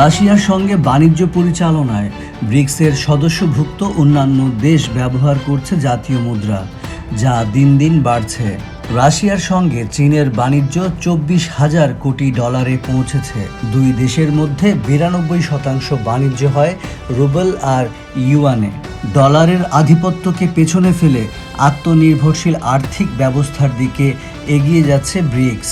রাশিয়ার সঙ্গে বাণিজ্য পরিচালনায় ব্রিক্সের সদস্যভুক্ত অন্যান্য দেশ ব্যবহার করছে জাতীয় মুদ্রা, যা দিন দিন বাড়ছে। রাশিয়ার সঙ্গে চীনের বাণিজ্য চব্বিশ হাজার কোটি ডলারে পৌঁছেছে। দুই দেশের মধ্যে বিরানব্বই শতাংশ বাণিজ্য হয় রুবেল আর ইউয়ানে। ডলারের আধিপত্যকে পেছনে ফেলে আত্মনির্ভরশীল আর্থিক ব্যবস্থার দিকে এগিয়ে যাচ্ছে ব্রিক্স।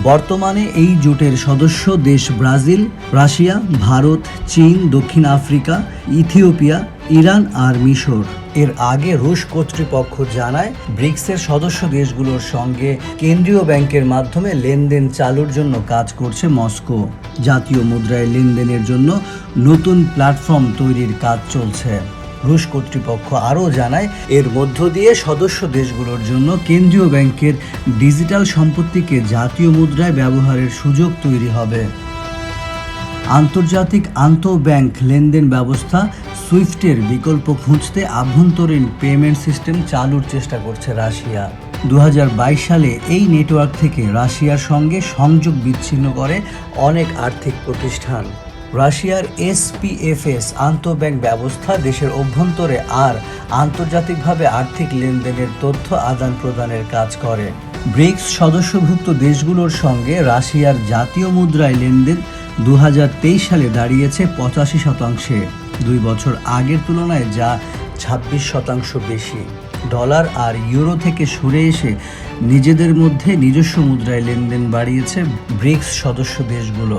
বর্তমানে এই জোটের সদস্য দেশ ব্রাজিল, রাশিয়া, ভারত, চীন, দক্ষিণ আফ্রিকা, ইথিওপিয়া, ইরান আর মিশর। এর আগে রুশ কর্তৃপক্ষ জানায়, ব্রিক্সের সদস্য দেশগুলোর সঙ্গে কেন্দ্রীয় ব্যাংকের মাধ্যমে লেনদেন চালুর জন্য কাজ করছে মস্কো। জাতীয় মুদ্রায় লেনদেনের জন্য নতুন প্ল্যাটফর্ম তৈরির কাজ চলছে। রুশ কর্তৃপক্ষ আরও জানায়, এর মধ্য দিয়ে সদস্য দেশগুলোর জন্য কেন্দ্রীয় ব্যাংকের ডিজিটাল সম্পত্তিকে জাতীয় মুদ্রায় ব্যবহারের সুযোগ তৈরি হবে। আন্তর্জাতিক আন্তঃব্যাংক লেনদেন ব্যবস্থা সুইফটের বিকল্প খুঁজতে আভ্যন্তরীণ পেমেন্ট সিস্টেম চালুর চেষ্টা করছে রাশিয়া। দু হাজার বাইশ সালে এই নেটওয়ার্ক থেকে রাশিয়ার সঙ্গে সংযোগ বিচ্ছিন্ন করে অনেক আর্থিক প্রতিষ্ঠান। রাশিয়ার এসপিএফএস আন্তঃব্যাংক ব্যবস্থা দেশের অভ্যন্তরে আর আন্তর্জাতিকভাবে আর্থিক লেনদেনের তথ্য আদান প্রদানের কাজ করে। ব্রিক্স সদস্যভুক্ত দেশগুলোর সঙ্গে রাশিয়ার জাতীয় মুদ্রায় লেনদেন দু হাজার তেইশ সালে দাঁড়িয়েছে পঁচাশি শতাংশে। দুই বছর আগের তুলনায় যা ছাব্বিশ শতাংশ বেশি। ডলার আর ইউরো থেকে সরে এসে নিজেদের মধ্যে নিজস্ব মুদ্রায় লেনদেন বাড়িয়েছে ব্রিক্স সদস্য দেশগুলো।